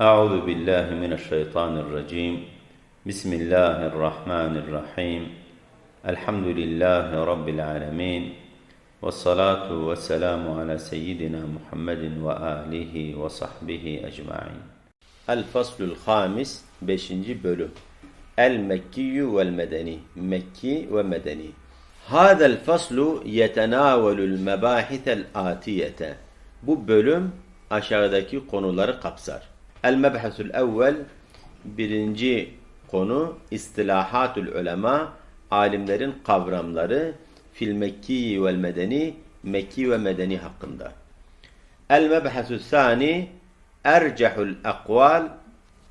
أعوذ بالله من الشيطان الرجيم بسم الله الرحمن الرحيم الحمد لله رب العالمين والصلاة والسلام على سيدنا محمد وآله وصحبه أجمعين الفصل الخامس بشنجي بلو المكي والمدني مكي ومدني هذا الفصل يتناول المباحث الآتية Bu bölüm aşağıdaki konuları kapsar. El-Mebhasul evvel birinci konu istilahatul ulema alimlerin kavramları fil Mekki vel Medeni Mekki ve Medeni hakkında. El-Mebhasul sani ercehul akval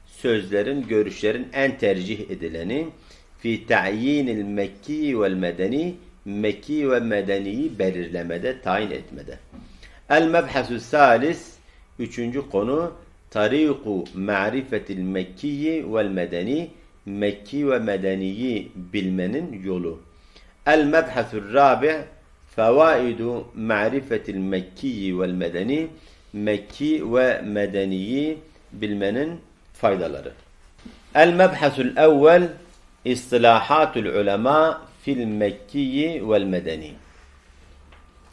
sözlerin, görüşlerin en tercih edileni fi ta'yinil Mekki vel Medeni Mekki ve Medeni'yi belirlemede, tayin etmede. El-Mebhasul salis üçüncü konu tariku ma'rifetil Mekkiyi vel Medeni Mekki ve Medeni'yi bilmenin yolu. El-Mebhasul rabi fevaidu ma'rifetil Mekkiyi vel Medeni Mekki ve Medeni'yi bilmenin faydaları. El-Mebhasul evvel istilahatul ulema fil Mekkiyi vel Medeni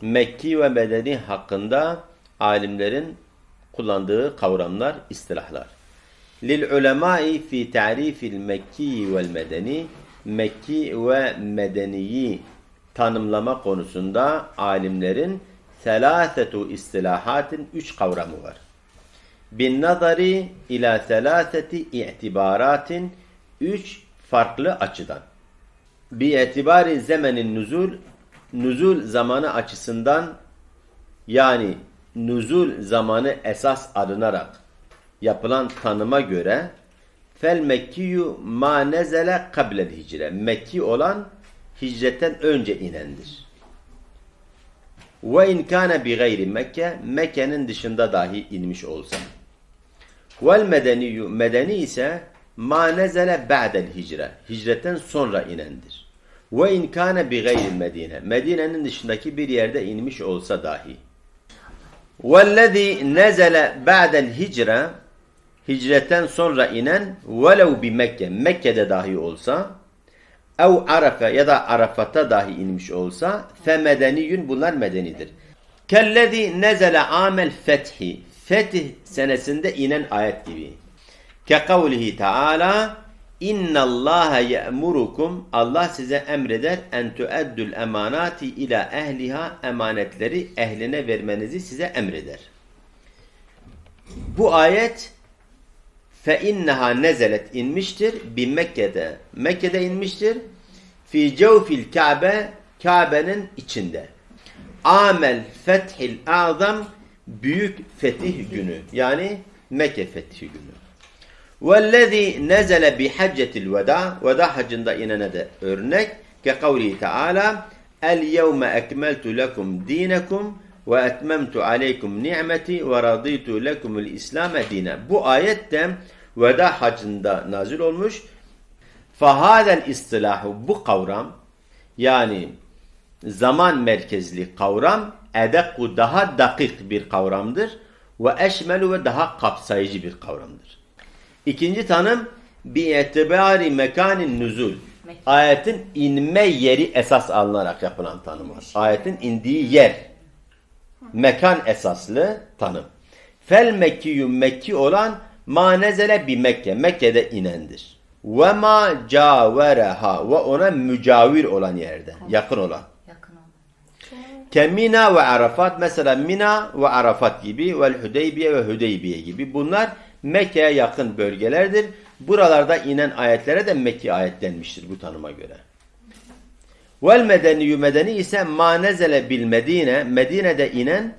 Mekki ve Medeni hakkında alimlerin kullandığı kavramlar, istilahlar. Lil ulemai fi ta'rifil Mekki vel Medeni Mekki ve Medeniyi tanımlama konusunda alimlerin selâsetu istilahatin üç kavramı var. Bin nazari ila selâseti i'tibaratin üç farklı açıdan. Bi itibari zemenin nuzul nuzul zamanı açısından yani nuzul zamanı esas alınarak yapılan tanıma göre fel Mekkiyu ma nezele kablel hicre. Mekki olan hicretten önce inendir. Ve in kana bi gayri Mekke Mekke'nin dışında dahi inmiş olsa. Vel medeniyu medeni ise ma nezele ba'del hicre. Hicretten sonra inendir. Ve in kana bi gayri Medine. Medine'nin dışındaki bir yerde inmiş olsa dahi. Vellezî nezele ba'del hicre hicretten sonra inen velev bi Mekke. Mekke'de dahi olsa ev Arafa ya da Arafat'a dahi inmiş olsa fe medeniyün bunlar medenidir. Kellezî nezele amel fethi. Fetih senesinde inen ayet gibi. Ke kavlihi Teala İnna Allah ye'murukum Allah size emreder en tu'addul emanati ila ehliha emanetleri ehline vermenizi size emreder. Bu ayet fe inneha nezelet inmiştir bi Mekke'de. Mekke'de inmiştir. Fi cevfil Kabe Kabe'nin içinde. Amel fethil azam büyük fetih günü. Yani Mekke fethi günü. وَالَّذ۪ي نَزَلَ بِحَجَّةِ الْوَدَى Veda hacında inene de örnek. Ke kavli Teala El-yevme ekmeltu lekum dinekum ve etmemtu aleykum ni'meti ve raditu lekumul İslam'e dine. Bu ayette veda hacında nazil olmuş. Fahadel istilahu bu kavram yani zaman merkezli kavram edekku daha dakik bir kavramdır ve eşmelu ve daha kapsayıcı bir kavramdır. İkinci tanım bi'etibari mekanin nüzul. Ayetin inme yeri esas alınarak yapılan tanım var. Ayetin indiği yer. Mekan esaslı tanım. Fel Mekkiyyü Mekki olan ma nezele bi Mekke. Mekke'de inendir. Ve ma cavereha ve ona mücavir olan yerde. Yakın olan. Yakın olan. Kemina ve Arafat mesela Mina ve Arafat gibi ve Hüdeybiye ve Hüdeybiye gibi bunlar Mekke'ye yakın bölgelerdir. Buralarda inen ayetlere de Mekki ayet denmiştir bu tanıma göre. Vel medeniyyü medeni ise ma nezele bil Medine Medine'de inen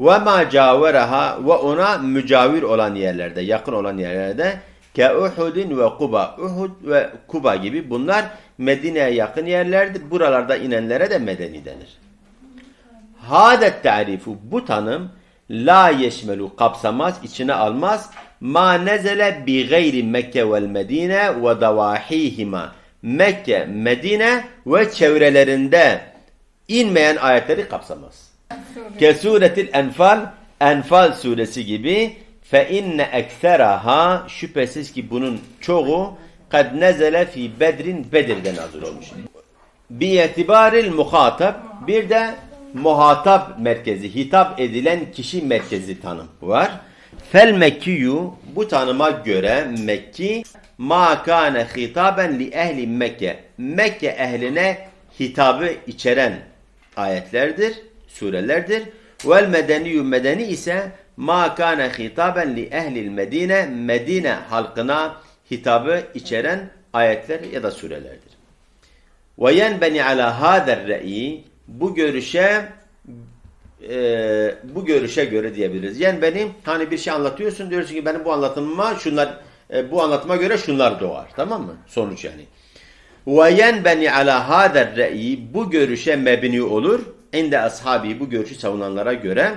ve ma cavereha ve ona mücavir olan yerlerde, yakın olan yerlerde ke Uhud'in ve Kuba. Uhud ve Kuba gibi bunlar Medine'ye yakın yerlerdir. Buralarda inenlere de medeni denir. Hadet tarifu bu tanım la yeşmelu kapsamaz, içine almaz. Ma nezele bi gayri Mekke vel Medine ve davahihima. Mekke, Medine ve çevrelerinde inmeyen ayetleri kapsamaz. Ke suretil Enfal, Enfal suresi gibi Fe inne ekseraha şüphesiz ki bunun çoğu kad nezele fi bedrin Bedir'de nazil olmuş. Bi itibaril muhatap bir de muhatap merkezi, hitap edilen kişi merkezi tanım var. Fel Mekkiyu bu tanıma göre Mekki ma kana hitaben li ehli Mekke. Mekke ehline hitabı içeren ayetlerdir, surelerdir. Vel medeniyu medeni ise ma kana hitaben li ehlil Medine. Medine halkına hitabı içeren ayetler ya da surelerdir. Ve yenbeni ala hader re'i bu görüşe e, bu görüşe göre diyebiliriz. Yani benim hani bir şey anlatıyorsun diyorsun ki benim bu anlatımıma şunlar e, bu anlatıma göre şunlar doğar. Tamam mı? Sonuç yani. Ve yenbeni ala hader re'i bu görüşe mebni olur. İnde ashabi bu görüşü savunanlara göre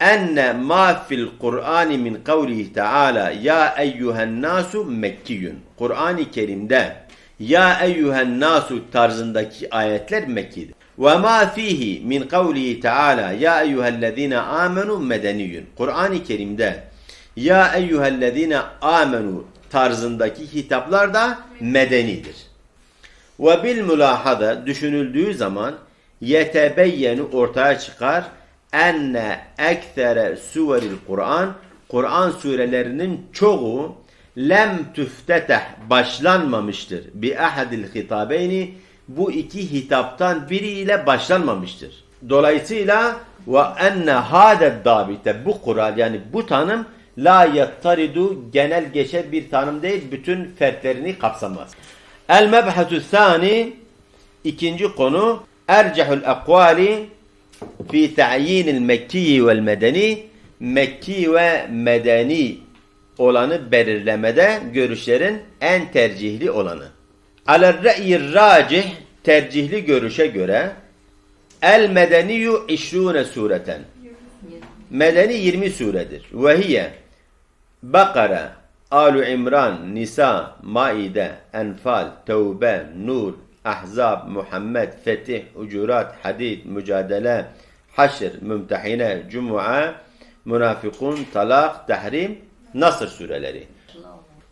enne ma fil Kur'an min kavlihi Teala ya eyyuhen nasu mekkiyun. Kur'an-ı Kerim'de ya eyyuhen nasu tarzındaki ayetler Mekki'dir. Ve ma fihi min kavlihi Teala ya eyyuhellezine amenu medeniyun. Kur'an-ı Kerim'de ya eyyühellezine amenu tarzındaki hitaplar da medenidir. Ve bil düşünüldüğü zaman yetebeyyenu ortaya çıkar enne eksere suveril Kur'an Kur'an surelerinin çoğu lem tüfteteh başlanmamıştır. Bi ahadil hitabeyni bu iki hitaptan biriyle başlanmamıştır. Dolayısıyla ve enne haded dabite bu kural yani bu tanım la yattaridu genel geçer bir tanım değil bütün fertlerini kapsamaz. El mebhatü sani ikinci konu ercehul akvali fi ta'yinil mekki vel medeni Mekki ve medeni olanı belirlemede görüşlerin en tercihli olanı. Alel re'yir racih tercihli görüşe göre el medeniyu işrune sureten. Medeni 20 suredir. Ve hiye Bakara, Alu İmran, Nisa, Maide, Enfal, Tevbe, Nur, Ahzab, Muhammed, Fetih, Ucurat, Hadid, Mücadele, Haşr, Mümtehine, Cum'a, Münafikun, Talak, Tahrim, Nasr sureleri.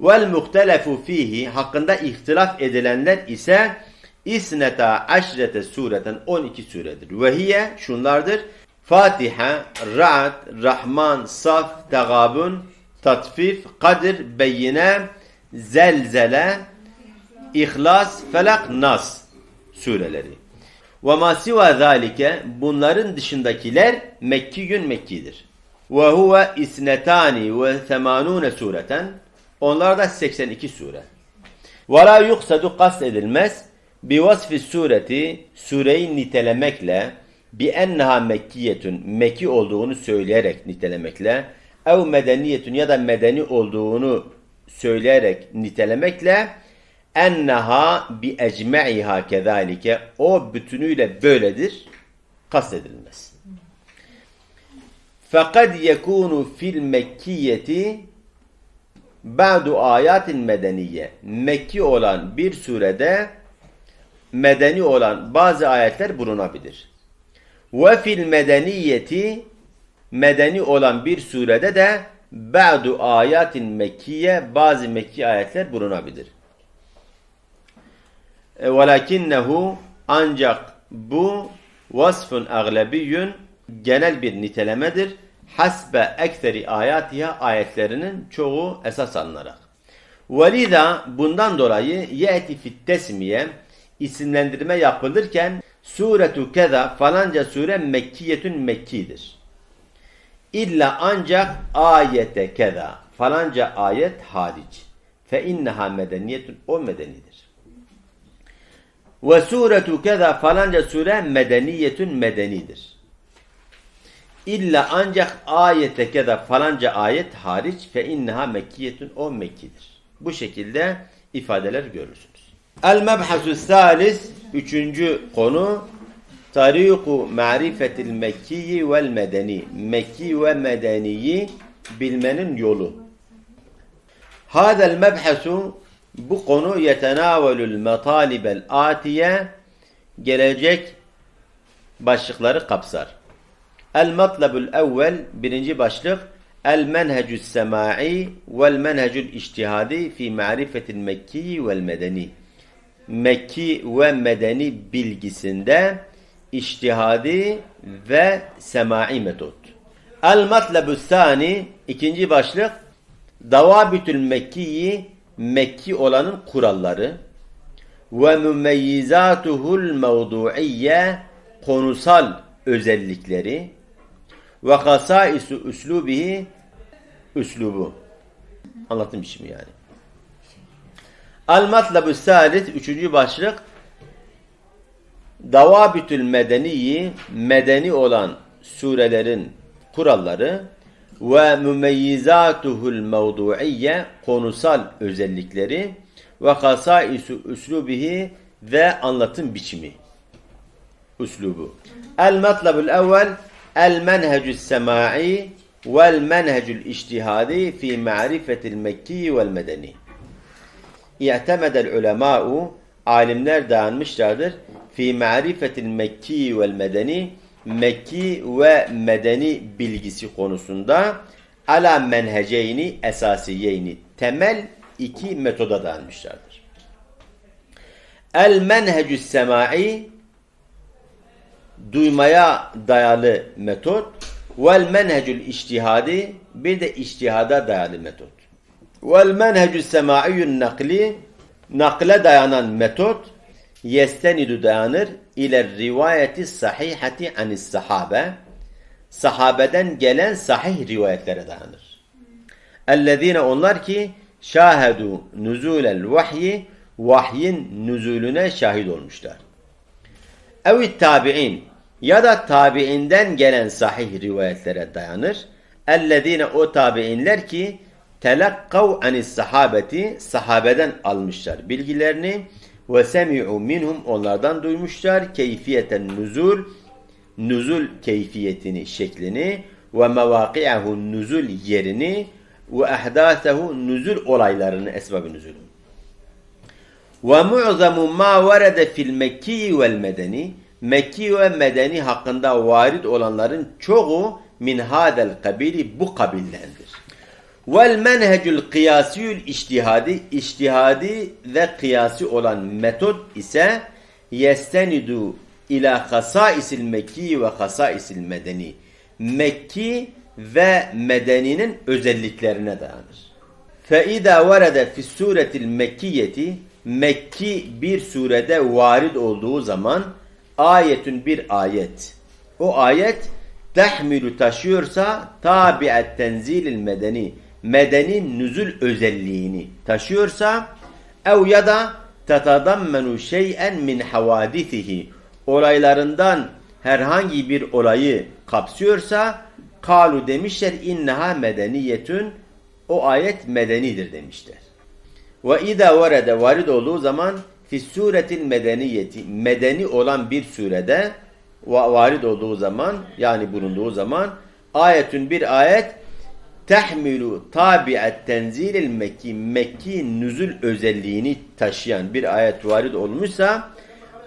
Vel muhtelefu fihi hakkında ihtilaf edilenler ise isneta aşrete sureten 12 suredir. Ve hiye şunlardır. Fatiha, Ra'd, Rahman, Saf, Tegabun, Tatfif, Kadir, Beyine, Zelzele, İhlas, Felak, Nas sureleri. Ve ma siva zalike bunların dışındakiler Mekkiyün Mekkidir. Ve huve isnetani ve semanune sureten onlar da 82 sure. La yuksadu kast edilmez vasfi sureti sureyi nitelemekle bi enneha mekkiyetun mekki olduğunu söyleyerek nitelemekle ev medeniyetun ya da medeni olduğunu söyleyerek nitelemekle enneha bi ecme'iha kezalike o bütünüyle böyledir kastedilmez. Fakat yekunu fil mekkiyeti ba'du ayatin medeniye Mekki olan bir surede medeni olan bazı ayetler bulunabilir. Ve fil medeniyeti medeni olan bir surede de ba'du ayatin mekkiye bazı mekki ayetler bulunabilir. E, Velakinnehu ancak bu vasfun aglebiyyün genel bir nitelemedir. Hasbe ekseri ayatiha ayetlerinin çoğu esas alınarak. Velida bundan dolayı ye'ti fit tesmiye isimlendirme yapılırken suretu keza falanca sure mekkiyetün mekkidir. İlla ancak ayete keza falanca ayet hariç. Fe inneha medeniyetun o medenidir. Ve suretu keza falanca sure medeniyetun medenidir. İlla ancak ayete keda falanca ayet hariç fe inneha mekkiyetun o mekkidir. Bu şekilde ifadeler görürsünüz. El mebhasu salis üçüncü konu tariku ma'rifetil mekkiyi vel medeni. Mekki ve medeniyi bilmenin yolu. Hadel mebhasu bu konu yetenavelül metalibel atiye gelecek başlıkları kapsar. El matlabul evvel birinci başlık El menhecü semai vel menhecül iştihadi fi ma'rifetil mekki vel medeni. Mekki ve medeni bilgisinde iştihadi ve semai metot. El matlebü sani ikinci başlık Davabütül Mekkiyi Mekki olanın kuralları ve mümeyyizatuhul mevdu'iyye konusal özellikleri ve hasaisu üslubihi üslubu. Anlatım şimdi yani. Al matlabü salis üçüncü başlık Davabütül medeniyi medeni olan surelerin kuralları ve mümeyyizatuhul mevdu'iyye konusal özellikleri ve hasaisu üslubihi ve anlatım biçimi üslubu. El matlabul evvel el menhecus semai vel menhecul iştihadi fi ma'rifetil mekki vel medeni. İ'temedel ulema'u alimler dayanmışlardır fi ma'rifetil mekki vel medeni Mekki ve medeni bilgisi konusunda ala menheceyni esasiyeyni temel iki metoda dayanmışlardır. El menhecü semai duymaya dayalı metot vel menhecül iştihadi bir de iştihada dayalı metot. Vel menhecü semaiyyün nakli nakle dayanan metot yestenidu dayanır ile rivayeti sahihati anis sahabe sahabeden gelen sahih rivayetlere dayanır. Ellezine onlar ki şahedu nuzulel vahyi vahyin nüzulüne şahit olmuşlar. Evit tabi'in ya da tabi'inden gelen sahih rivayetlere dayanır. Ellezine o tabi'inler ki telakkav anis sahabeti sahabeden almışlar bilgilerini ve semi'u minhum onlardan duymuşlar keyfiyeten nuzul nuzul keyfiyetini şeklini ve mevaki'ahu nuzul yerini ve ahdasehu nuzul olaylarını esbab-ı nuzul. Ve mu'zamu ma varede fil mekki vel medeni Mekki ve medeni hakkında varid olanların çoğu min hadel kabili bu kabildendir. Vel menhecül kıyasiyül iştihadi, iştihadi ve kıyasi olan metot ise yestenidu ila hasaisil mekki ve hasaisil medeni. Mekki ve medeninin özelliklerine dayanır. فَاِذَا وَرَدَ فِي السُّورَةِ الْمَكِّيَّةِ Mekki bir surede varid olduğu zaman ayetün bir ayet. O ayet tehmilu taşıyorsa tabi'et tenzilil medeni medeni nüzul özelliğini taşıyorsa ev ya da tetadammenu şey'en min havadisihi olaylarından herhangi bir olayı kapsıyorsa kalu demişler inneha medeniyetün o ayet medenidir demişler. Ve izâ varede varid olduğu zaman fi suretil medeniyeti medeni olan bir surede varid olduğu zaman yani bulunduğu zaman ayetün bir ayet tehmilu tabi'at tenzilil mekki. Mekki nüzul özelliğini taşıyan bir ayet varid olmuşsa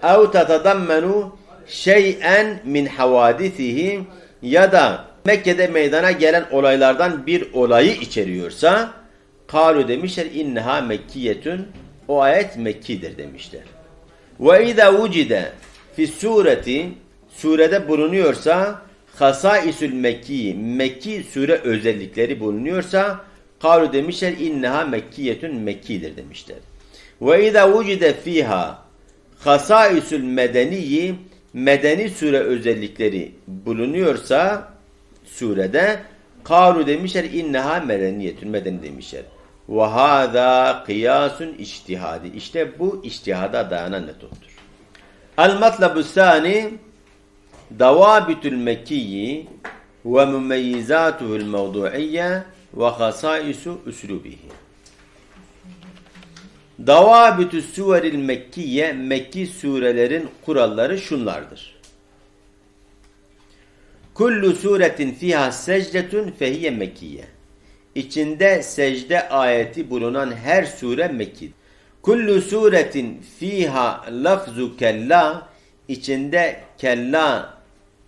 ev tetadammenu şey'en min havadisihi ya da Mekke'de meydana gelen olaylardan bir olayı içeriyorsa kalu demişler inneha mekkiyetün o ayet Mekki'dir demişler. Ve izâ vucide fi sureti surede bulunuyorsa Hasaisül Mekki Mekki sure özellikleri bulunuyorsa kalu demişler inneha Mekkiyetün Mekki'dir demişler. Ve izâ vucide fiha Hasaisül Medeniyi Medeni sure özellikleri bulunuyorsa surede kalu demişler inneha medeniyetün medeni demişler. Hâzâ kıyâsun iştihadi. İşte bu iştihada dayanan metottur. El matlabu sani davabitül mekkiyi ve mümeyyizatuhul mevdu'iyye ve hasaisu üslubihi. Davabitü suveril mekkiye Mekki surelerin kuralları şunlardır. Kullu suretin fiha secdetun fehiye mekkiye. İçinde secde ayeti bulunan her sure Mekki'dir. Kullu suretin fiha lafzu kella içinde kella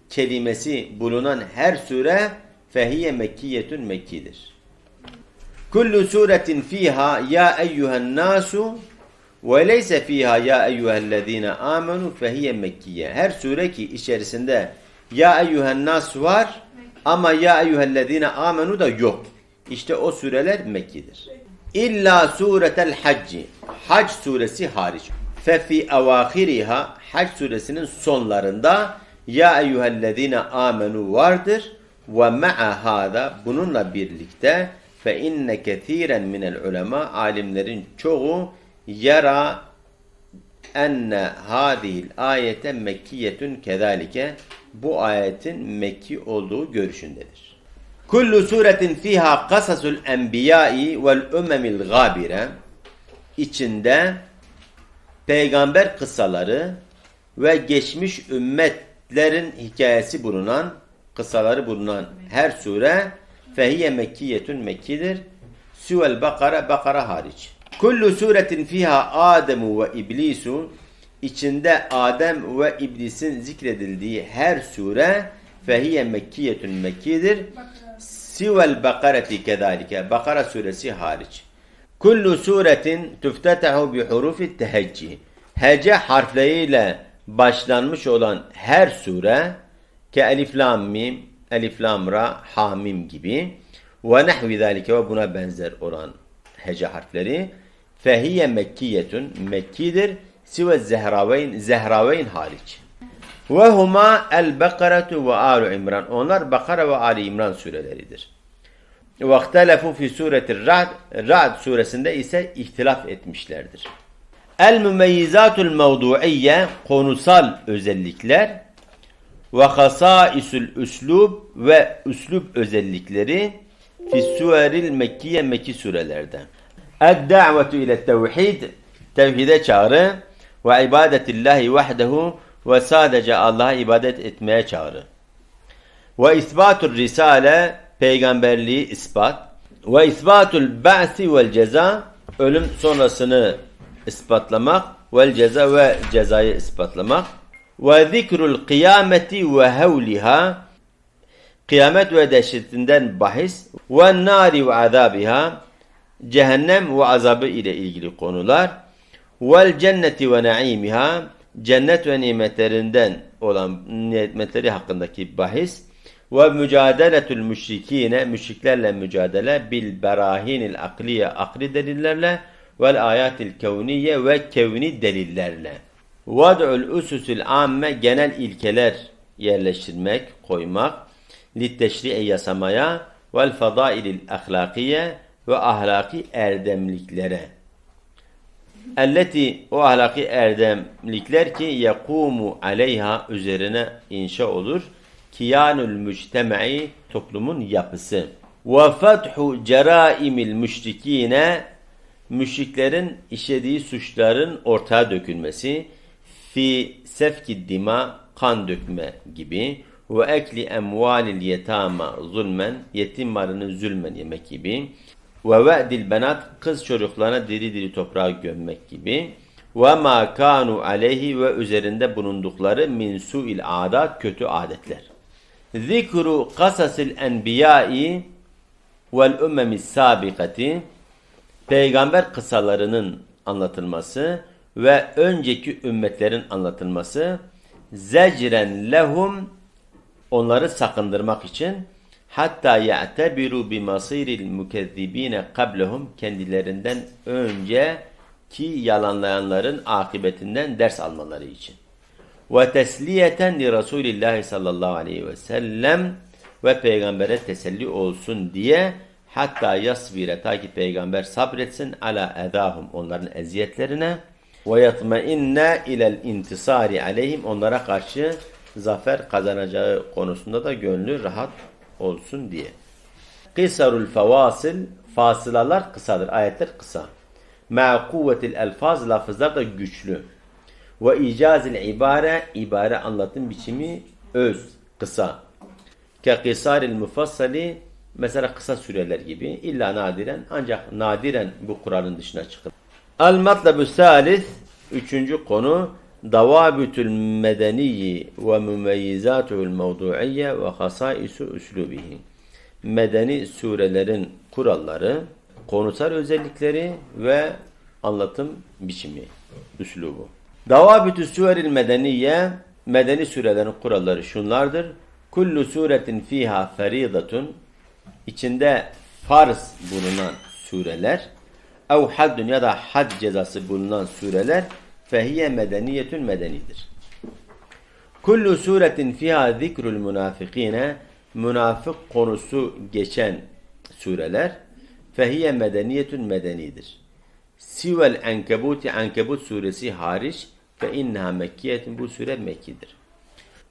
kelimesi bulunan her sure fehiye mekkiyetun mekkidir. Kullu suretin fiha ya eyyuhen nasu ve leyse fiha ya eyyühellezine amenu fehiye mekkiye. Her sure ki içerisinde ya eyyühen nas var ama ya eyyühellezine amenu da yok. İşte o sureler Mekkidir. İlla suretel hacci. Hac suresi hariç. Fefi evahiriha Hac suresinin sonlarında ya eyyühellezine amenu vardır ve ma'a hada bununla birlikte fe inne kethiren minel ulema alimlerin çoğu yara enne hadihil ayete mekkiyetun kezalike bu ayetin Mekki olduğu görüşündedir. Kullu suretin fiha kasasul enbiyai vel ümmemil gabire içinde peygamber kıssaları ve geçmiş ümmetlerin hikayesi bulunan kıssaları bulunan her sure fehiye mekkiyetun mekkidir. Süvel Bakara Bakara hariç. Kullu suretin fiha Ademu ve İblisu içinde Adem ve İblis'in zikredildiği her sure fehiye mekkiyetun mekkidir. Sivel Bakareti kezalike. Bakara suresi hariç. Kullu suretin tüftetahu bi hurufi tehecci. Hece harfleriyle başlanmış olan her sure ke elif lam mim, elif lam ra, hamim gibi ve nehvi zalike ve buna benzer olan hece harfleri fehiye mekkiyetun mekkidir. Sive zehraveyn, zehraveyn hariç. Ve huma el Bekaratu ve Alu İmran. Onlar Bakara ve Ali İmran sureleridir. Ve ihtelefu fi suretir Ra'd. Ra'd suresinde ise ihtilaf etmişlerdir. El mümeyyizatul mevduiyye konusal özellikler ve hasaisul üslub ve üslub özellikleri fi suveril Mekkiye Mekki surelerde. El-da'vetu ile tevhid tevhide çağrı ve ibadetillahi vahdehu ve sadece Allah'a ibadet etmeye çağrı. Ve isbatul risale peygamberliği ispat. Ve isbatul ba'si vel ceza ölüm sonrasını ispatlamak. Vel ceza ve cezayı ispatlamak. Ve zikrul kıyameti ve hevliha kıyamet ve dehşetinden bahis. Ve nari ve azabiha cehennem ve azabı ile ilgili konular. Vel cenneti ve naimiha cennet ve nimetlerinden olan nimetleri hakkındaki bahis ve mücadeletül müşrikine müşriklerle mücadele bil berahinil akliye akli delillerle vel ayatil kevniye ve kevni delillerle. Vad'ul ususul amme genel ilkeler yerleştirmek, koymak, litteşri'e yasamaya vel fadailil ahlakiye ve ahlaki erdemliklere. Elleti o ahlaki erdemlikler ki yekumu aleyha üzerine inşa olur. Kiyanul müctemai toplumun yapısı. Ve fethu ceraimil müşrikine müşriklerin işlediği suçların ortaya dökülmesi fi sefki dima kan dökme gibi ve ekli emvalil yetama zulmen yetim malını zulmen yemek gibi ve ve'dil benat kız çocuklarına diri diri toprağa gömmek gibi ve ma kanu aleyhi ve üzerinde bulundukları min su'il adat kötü adetler. Zikru kasasil enbiyai vel ümmemis sabikati peygamber kısalarının anlatılması ve önceki ümmetlerin anlatılması zecren lehum onları sakındırmak için hatta ya'tebiru bi masiril mukezzibine kablehum kendilerinden önce ki yalanlayanların akıbetinden ders almaları için. Ve tesliyeten li Resulillah sallallahu aleyhi ve sellem ve peygambere teselli olsun diye hatta yasbire ta ki peygamber sabretsin ala edahum onların eziyetlerine ve yatmeinne ilel intisari aleyhim onlara karşı zafer kazanacağı konusunda da gönlü rahat olsun diye. Kısarul fevasil fasılalar kısadır. Ayetler kısa. Ma kuvvetil elfaz lafızlar da güçlü. Ve icazil ibare ibare anlatım biçimi öz, kısa. Ke kısaril mufassali mesela kısa süreler gibi illa nadiren ancak nadiren bu kuralın dışına çıkır. Al matlabu salis üçüncü konu davabütül medeniyi ve mümeyyizatu'l mevdu'iyye ve hasaisu üslubihi. medeni surelerin kuralları, konusal özellikleri ve anlatım biçimi, üslubu. Davabitü suveril medeniye, medeni surelerin kuralları şunlardır. Kullu suretin fiha feridatun, içinde farz bulunan sureler, ev haddun ya da had cezası bulunan sureler, fehiye medeniyetün medenidir. Kullu suretin fiha zikrul münafikine münafık konusu geçen sureler fehiye medeniyetün medenidir. Sivel enkebuti ankebut suresi hariç fe inneha mekkiyetun bu sure Mekkidir.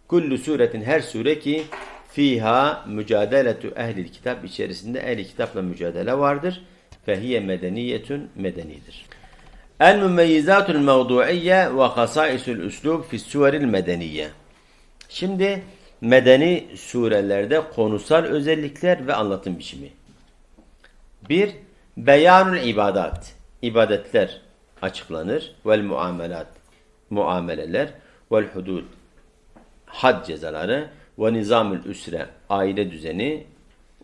Kullu suretin her sure ki fiha mücadeletu ehlil kitap içerisinde ehli kitapla mücadele vardır. Fehiye medeniyetün medenidir. El mümeyyizatul mevdu'iyye ve hasaisul üslub fi suveril medeniye. Şimdi medeni surelerde konusal özellikler ve anlatım biçimi. Bir, beyanul ibadat. ibadetler açıklanır. Vel muamelat. Muameleler. Vel hudud. Had cezaları. Ve nizamül üsre. Aile düzeni.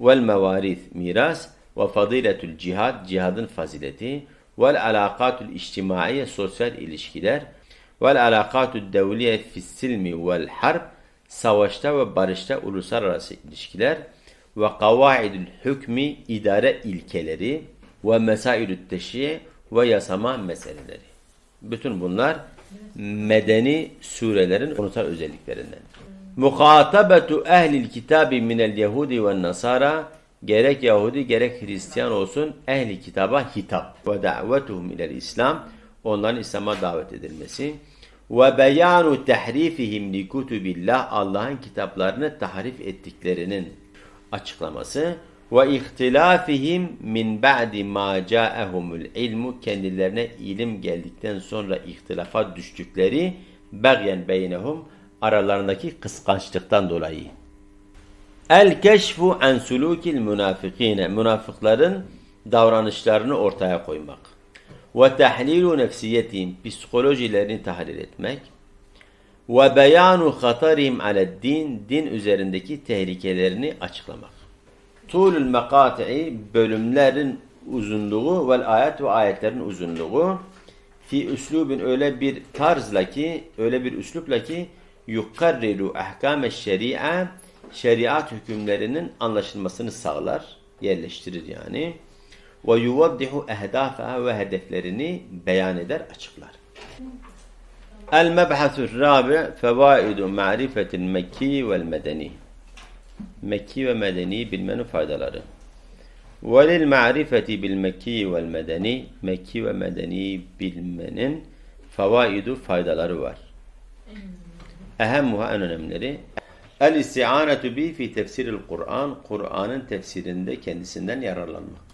Vel mevarith. Miras. Ve fadiletül cihad. Cihadın fazileti. Vel alakatul içtimaiye. Sosyal ilişkiler. Vel alakatul devliye fissilmi vel harb savaşta ve barışta uluslararası ilişkiler ve kavaidül hükmü idare ilkeleri ve mesailü teşriye ve yasama meseleleri. Bütün bunlar medeni surelerin konusal özelliklerinden. Muhatabetu ehlil kitabi minel yehudi ve nasara gerek Yahudi gerek Hristiyan olsun ehli kitaba hitap ve davetuhum ilel İslam onların İslam'a davet edilmesi ve beyanu tahrifihim li kutubillah Allah'ın kitaplarını tahrif ettiklerinin açıklaması ve ihtilafihim min ba'di ma ca'ahumul ilmu kendilerine ilim geldikten sonra ihtilafa düştükleri bagyen beynehum aralarındaki kıskançlıktan dolayı. El keşfu an sulukil münafikine münafıkların davranışlarını ortaya koymak. Ve tahlilu nefsiyetihim psikolojilerini tahlil etmek. Ve beyanu hatarihim din din üzerindeki tehlikelerini açıklamak. Tulul mekati'i bölümlerin uzunluğu ve ayet ve ayetlerin uzunluğu. Fi üslubin öyle bir tarzla ki öyle bir üslupla ki yukarriru ahkame şeria şeriat hükümlerinin anlaşılmasını sağlar, yerleştirir yani ve yuvaddihu ehdafaha ve hedeflerini beyan eder, açıklar. El mebhasul rabi fevaidu ma'rifetil mekki vel medeni. Mekki ve medeni bilmenin faydaları. Ve lil ma'rifeti bil mekki vel medeni. Mekki ve medeni bilmenin fevaidu faydaları var. Ehemmuha en önemlileri. El isti'anetu bi fi tefsiril Kur'an, Kur'an'ın tefsirinde kendisinden yararlanmak.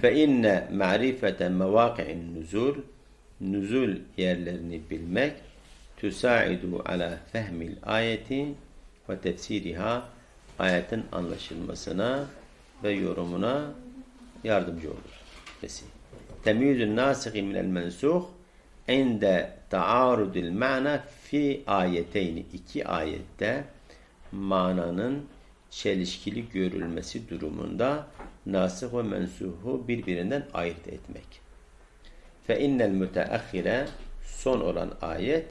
Fe inne ma'rifete mevaki'in nüzul, nüzul yerlerini bilmek, tüsaidu ala fehmil ayeti ve tefsiriha, ayetin anlaşılmasına ve yorumuna yardımcı olur. Temyizün nasihi minel mensuh, inde taarudil ma'na fi ayeteyni iki ayette mananın çelişkili görülmesi durumunda nasih ve mensuhu birbirinden ayırt etmek. Fe innel müteahhire son olan ayet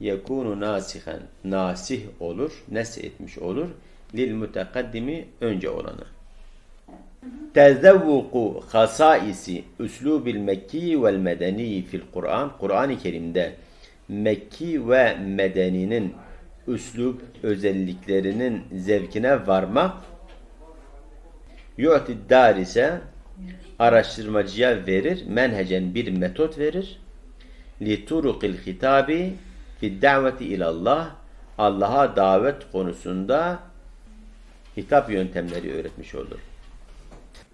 yekunu nasihen nasih olur, nes etmiş olur lil mütekaddimi önce olanı. Tezevvuku hasaisi üslubil mekki vel medeni fil Kur'an Kur'an-ı Kerim'de Mekki ve Medeni'nin üslup özelliklerinin zevkine varmak yu'ti darise araştırmacıya verir, menhecen bir metot verir. Li turukil hitabi fi daveti ilallah Allah'a davet konusunda hitap yöntemleri öğretmiş olur.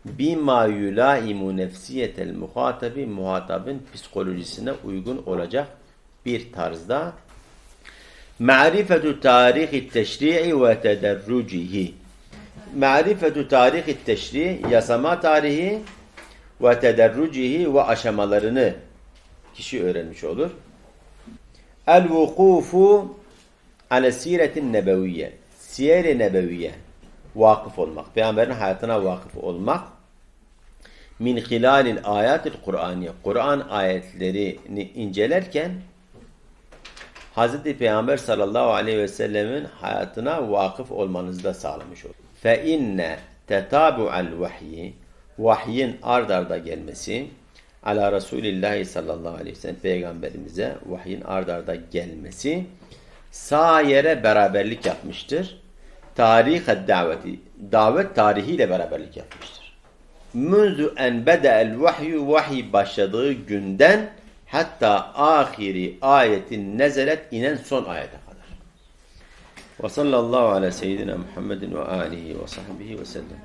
Bima yulaimu nefsiyetel muhatabi muhatabın psikolojisine uygun olacak bir tarzda Ma'rifetu tarihi teşri'i ve tederrucihi Ma'rifetu tarihi teşri yasama tarihi ve tederrucihi ve aşamalarını kişi öğrenmiş olur. El vukufu ale siretin nebeviyye. Siyer-i. Vakıf olmak. Peygamberin hayatına vakıf olmak min hilalil ayatil Kur'aniye. Kur'an ayetlerini incelerken Hz. Peygamber sallallahu aleyhi ve sellemin hayatına vakıf olmanızı da sağlamış olur. Fe inne tetabu'al vahyi vahyin ard arda gelmesi ala Resulillahi sallallahu aleyhi ve sellem peygamberimize vahyin ard arda gelmesi sağ yere beraberlik yapmıştır. Tarih daveti davet tarihiyle beraberlik yapmıştır. Münzu en beda'el vahyu vahiy başladığı günden hatta ahiri ayetin nezelet inen son ayete kadar. Ve sallallahu ala seyyidina Muhammedin ve alihi ve sahbihi ve sellem.